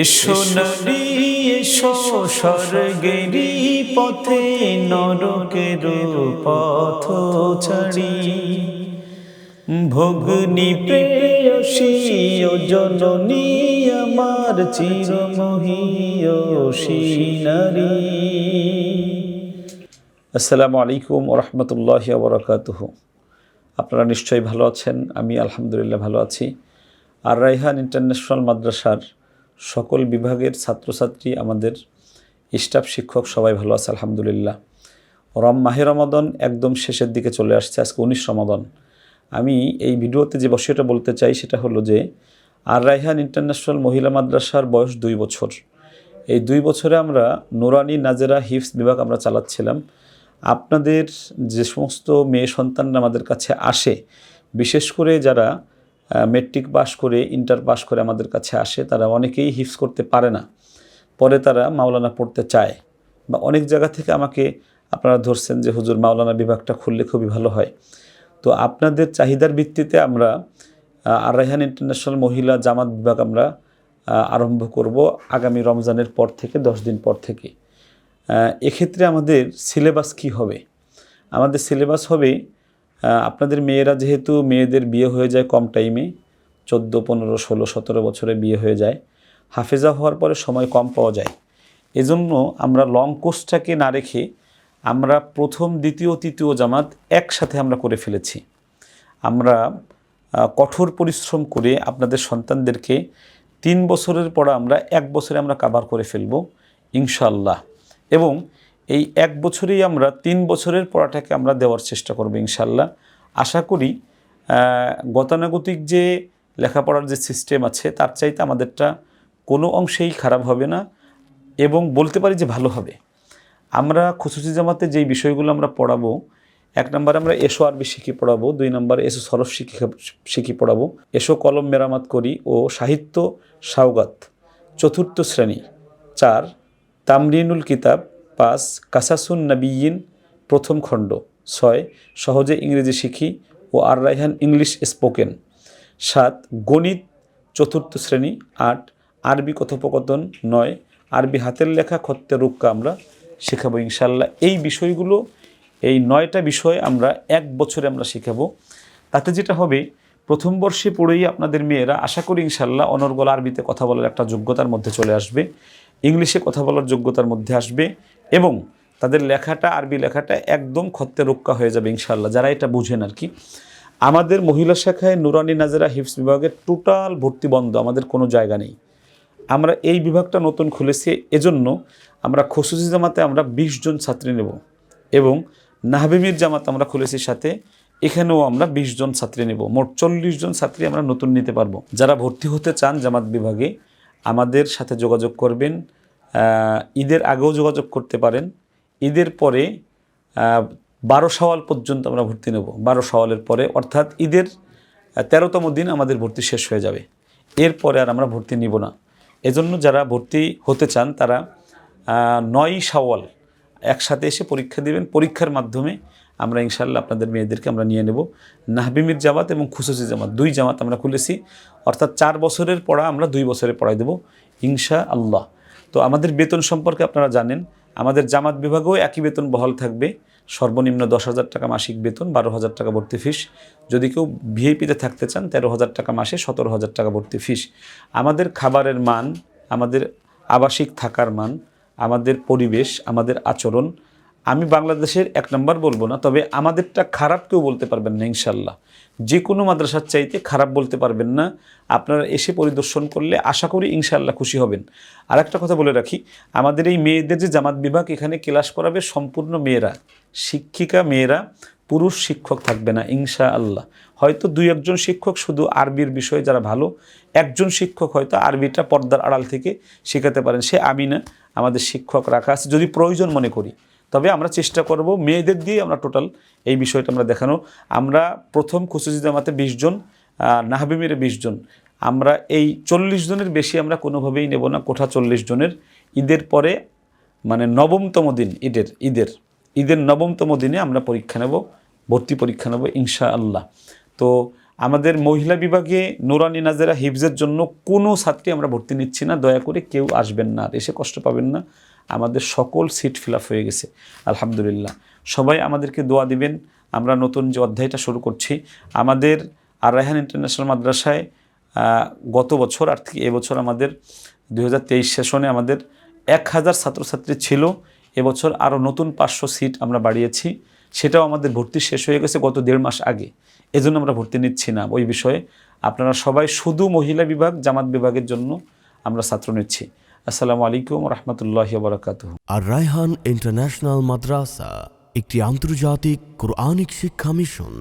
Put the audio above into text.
এসো নবী এসো স্বর্গেরই পথে, নরকের পথ ছাড়ি। ভগ্নি প্রেয়সী ও জননী, আমার চিরমহীয়সী নারী। আসসালামু আলাইকুম ওরহমতুল্লাহ বরকাতুহ আপনারা নিশ্চয়ই ভালো আছেন, আমি আলহামদুলিল্লাহ ভালো আছি। আর রাইহান ইন্টারন্যাশনাল মাদ্রাসার সকল বিভাগের ছাত্রছাত্রী, আমাদের স্টাফ, শিক্ষক সবাই ভালো আছে, আলহামদুলিল্লাহ। রম, মাহে রমাদন একদম শেষের দিকে চলে আসছে, আজকে উনিশ রমাদন। আমি এই ভিডিওতে যে বিষয়টা বলতে চাই, সেটা হলো যে, আর রাইহান ইন্টারন্যাশনাল মহিলা মাদ্রাসার বয়স দুই বছর। এই দুই বছরে আমরা নোরানি নাজেরা হিফস বিভাগ আমরা চালাচ্ছিলাম। আপনাদের যে সমস্ত মেয়ে সন্তানরা আমাদের কাছে আসে, বিশেষ করে যারা মেট্রিক পাস করে ইন্টার পাস করে আমাদের কাছে আসে, তারা অনেকেই হিফস করতে পারে না। পরে তারা মাওলানা পড়তে চায়। বা অনেক জায়গা থেকে আমাকে আপনারা ধরছেন যে, হুজুর, মাওলানা বিভাগটা খুললে খুবই ভালো হয়। তো আপনাদের চাহিদার ভিত্তিতে আমরা আর রাইহান ইন্টারন্যাশনাল মহিলা জামাত বিভাগ আমরা আরম্ভ করব আগামী রমজানের পর থেকে, দশ দিন পর থেকে। এক্ষেত্রে আমাদের সিলেবাস কি হবে? আমাদের সিলেবাস হবে আপনাদের মেয়েরা যেহেতু মেয়েদের বিয়ে হয়ে যায় কম টাইমে, চোদ্দ, পনেরো, ষোলো, সতেরো বছরে বিয়ে হয়ে যায়, হাফেজা হওয়ার পরে সময় কম পাওয়া যায়। এজন্য আমরা লং কোর্সটাকে না রেখে আমরা প্রথম, দ্বিতীয়, তৃতীয় জামাত একসাথে আমরা করে ফেলেছি। আমরা কঠোর পরিশ্রম করে আপনাদের সন্তানদেরকে তিন বছরের পর আমরা এক বছরে আমরা কাভার করে ফেলব ইনশাল্লাহ এবং এই এক বছরেই আমরা তিন বছরের পড়াটাকে আমরা দেওয়ার চেষ্টা করব ইনশাল্লাহ। আশা করি গতানুগতিক যে লেখাপড়ার যে সিস্টেম আছে, তার চাইতে আমাদেরটা কোনো অংশেই খারাপ হবে না এবং বলতে পারি যে ভালো হবে। আমরা খুশুসি জামাতে যেই বিষয়গুলো আমরা পড়াবো, এক নম্বরে আমরা এসো আরবি শিখি পড়াবো, দুই নম্বরে এসো সরফ শিখি শিখি পড়াবো, এসো কলম মেরামত করি ও সাহিত্য সাওগাত, চতুর্থ শ্রেণি, চার, তামরিনুল কিতাব পাঁচ কাসাসুন নবীন প্রথম খণ্ড, ছয় সহজে ইংরেজি শিখি ও আর রাইহান ইংলিশ স্পোকেন, সাত গণিত চতুর্থ শ্রেণি, আট আরবি কথোপকথন, নয় আরবি হাতের লেখা খত্তে রুক্কা আমরা শেখাবো ইনশাল্লাহ এই বিষয়গুলো, এই নয়টা বিষয় আমরা এক বছরে আমরা শেখাবো। তাতে যেটা হবে, প্রথম বর্ষে পড়েই আপনাদের মেয়েরা আশা করি ইনশাল্লাহ অনর্গল আরবিতে কথা বলার একটা যোগ্যতার মধ্যে চলে আসবে, ইংলিশে কথা বলার যোগ্যতার মধ্যে আসবে এবং তাদের লেখাটা, আরবি লেখাটা একদম খত্তে রক্ষা হয়ে যাবে ইনশাল্লাহ যারা এটা বুঝেন আর কি। আমাদের মহিলা শাখায় নুরানি নাজেরা হিফস বিভাগের টোটাল ভর্তি বন্ধ, আমাদের কোনো জায়গা নেই। আমরা এই বিভাগটা নতুন খুলেছি, এজন্য আমরা খসুসি জামাতে আমরা বিশ জন ছাত্রী নেব এবং নাহবিমির জামাত আমরা খুলেছি সাথে, এখানেও আমরা বিশ জন ছাত্রী নেব। মোট চল্লিশ জন ছাত্রী আমরা নতুন নিতে পারব। যারা ভর্তি হতে চান জামাত বিভাগে, আমাদের সাথে যোগাযোগ করবেন। ঈদের আগেও যোগাযোগ করতে পারেন। ঈদের পরে বারো সওয়াল পর্যন্ত আমরা ভর্তি নেব। বারো সওয়ালের পরে, অর্থাৎ ঈদের তেরোতম দিন আমাদের ভর্তি শেষ হয়ে যাবে। এরপরে আর আমরা ভর্তি নিব না। এজন্য যারা ভর্তি হতে চান, তারা নয় সওয়াল একসাথে এসে পরীক্ষা দিবেন। পরীক্ষার মাধ্যমে আমরা ইনশাল্লাহ আপনাদের মেয়েদেরকে আমরা নিয়ে নেব। নাহবিমির জামাত এবং খুশুসি জামাত, দুই জামাত আমরা খুলেছি। অর্থাৎ চার বছরের পড়া আমরা দুই বছরে পড়াই দেব। ইনশা আল্লাহ তো আমাদের বেতন সম্পর্কে আপনারা জানেন, আমাদের জামাত বিভাগেও একই বেতন বহাল থাকবে। সর্বনিম্ন দশ হাজার টাকা মাসিক বেতন, বারো হাজার টাকা ভর্তি ফিস। যদি কেউ ভিআইপিতে থাকতে চান, তেরো হাজার টাকা মাসে সতেরো হাজার টাকা ভর্তি ফিস। আমাদের খাবারের মান, আমাদের আবাসিক থাকার মান, আমাদের পরিবেশ, আমাদের আচরণ আমি বাংলাদেশের এক নম্বর বলব না, তবে আমাদেরটা খারাপ কেউ বলতে পারবেন না, ইনশাল্লাহ। যে কোনো মাদ্রাসার চাইতে খারাপ বলতে পারবেন না। আপনারা এসে পরিদর্শন করলে আশা করি ইনশাল্লাহ খুশি হবেন। আর একটা কথা বলে রাখি, আমাদের এই মেয়েদের যে জামাত বিভাগ, এখানে ক্লাস করাবে সম্পূর্ণ মেয়েরা। শিক্ষিকা মেয়েরা, পুরুষ শিক্ষক থাকবে না ইনশা আল্লাহ হয়তো দুই একজন শিক্ষক শুধু আরবির বিষয়ে যারা ভালো, একজন শিক্ষক হয়তো আরবিটা পর্দার আড়াল থেকে শেখাতে পারেন। সে আমি না আমাদের শিক্ষক রাখা আছে। যদি প্রয়োজন মনে করি তবে আমরা চেষ্টা করব মেয়েদের দিয়ে আমরা টোটাল এই বিষয়টা আমরা দেখানো। আমরা প্রথম খুশুজি জামাতে বিশ জন নাহাবিমিরে বিশ জন। আমরা এই চল্লিশ জনের বেশি আমরা কোনোভাবেই নেব না, কোঠা চল্লিশ জনের। ঈদের পরে মানে নবমতম দিন ঈদের ঈদের ঈদের নবমতম দিনে আমরা পরীক্ষা নেব, ভর্তি পরীক্ষা নেব ইনশা আল্লাহ তো আমাদের মহিলা বিভাগে নুরানি নাজেরা হিফজের জন্য কোনো ছাত্রী আমরা ভর্তি নিচ্ছি না, দয়া করে কেউ আসবেন না এসে কষ্ট পাবেন না। আমাদের সকল সিট ফিল হয়ে গেছে। আলহামদুলিল্লাহ। সবাই আমাদেরকে দোয়া দিবেন। আমরা নতুন যে অধ্যায়টা শুরু করছি, আমাদের আর রায়হান ইন্টারন্যাশনাল মাদ্রাসায় গত বছর আর থেকে এবছর আমাদের দু হাজার তেইশ সেশনে আমাদের এক হাজার ছাত্রছাত্রী ছিল। এবছর আরও নতুন পাঁচশো সিট আমরা বাড়িয়েছি। সেটাও আমাদের ভর্তি শেষ হয়ে গেছে গত দেড় মাস আগে। এজন্য আমরা ভর্তি নিচ্ছি না। ওই বিষয়ে আপনারা সবাই শুধু মহিলা বিভাগ, জামাত বিভাগের জন্য আমরা ছাত্র নিচ্ছি। আসসালামু আলাইকুম রহমতুল্লাহ বরকাত আর রায়হান ইন্টারন্যাশনাল মাদ্রাসা একটি আন্তর্জাতিক কোরআনিক শিক্ষা মিশন।